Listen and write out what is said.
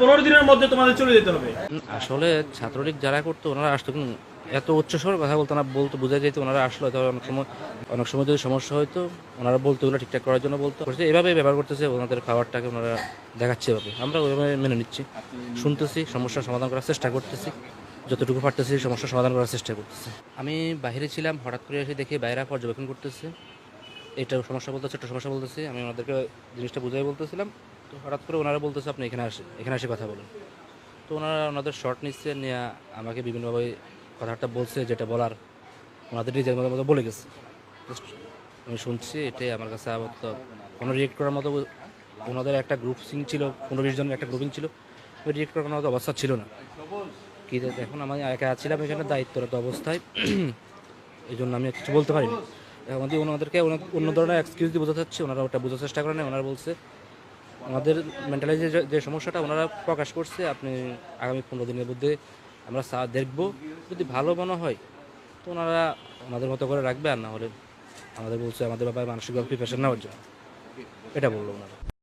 পনেরো দিনের মধ্যে তোমাদের চলে যেতে হবে। আসলে ছাত্রলীগ যারা করতো, ওনারা আসতো, কিন্তু এত উচ্চস্বর কথা বলতো না, বলতো বোঝা যেত ওনারা আসলো তবে অনেক সময় অনেক সময় যদি সমস্যা হতো ওনারা বলতো, ওগুলো ঠিকঠাক করার জন্য বলতো। এভাবে ব্যবহার করতেছে, ওনাদের খাবারটাকে ওনারা দেখাচ্ছে এভাবে। আমরা ওইভাবে মেনে নিচ্ছি। শুনতেছি সমস্যার সমাধান করার চেষ্টা করতেছি। যতটুকু পারতেছি সমস্যার সমাধান করার চেষ্টা করতেছি। আমি বাইরে ছিলাম, হঠাৎ করে এসে দেখি বাইরে পর্যবেক্ষণ করতেছে। এটা সমস্যা বলতেছে, একটা সমস্যা বলতেছি। আমি ওনাদেরকে জিনিসটা বুঝাই বলতেছিলাম। তো হঠাৎ করে ওনারা বলতেছে, আপনি এখানে আসে এখানে এসে কথা বলুন। তো ওনারা ওনাদের শর্ট নিচ্ছে, নিয়ে আমাকে বিভিন্নভাবে কথাটা বলছে, যেটা বলার ওনাদের নিজের মতো মতো বলে গেছে। আমি শুনছি, এটাই আমার কাছে আপাতত কোনো রিয়েক্ট করার মতো ওনাদের একটা গ্রুপ সিং ছিল, পনেরো বিশ জনের একটা গ্রুপিং ছিল, ওই রিয়েক্ট করার মতো অবস্থা ছিল না। কি এখন আমি একা ছিলাম এখানে, দায়িত্বরত অবস্থায়। এই জন্য আমি কিছু বলতে পারিনি। আমাদের ওনাদেরকে অন্য ধরনের এক্সকিউজ দিয়ে বোঝাতে হচ্ছে ওনারা ওটা বোঝার চেষ্টা করেন, ওনারা বলছে আমাদের মেন্টালাইজের যে সমস্যাটা ওনারা প্রকাশ করছে, আপনি আগামী পনেরো দিনের মধ্যে আমরা চা দেখব। যদি ভালো মনে হয়, তো ওনারা ওনাদের মতো করে রাখবে আর না হলে আমাদের বলছে আমাদের ব্যাপারে মানসিকভাবে প্রিপারেশন নেওয়ার জন্য। এটা বলল ওনারা।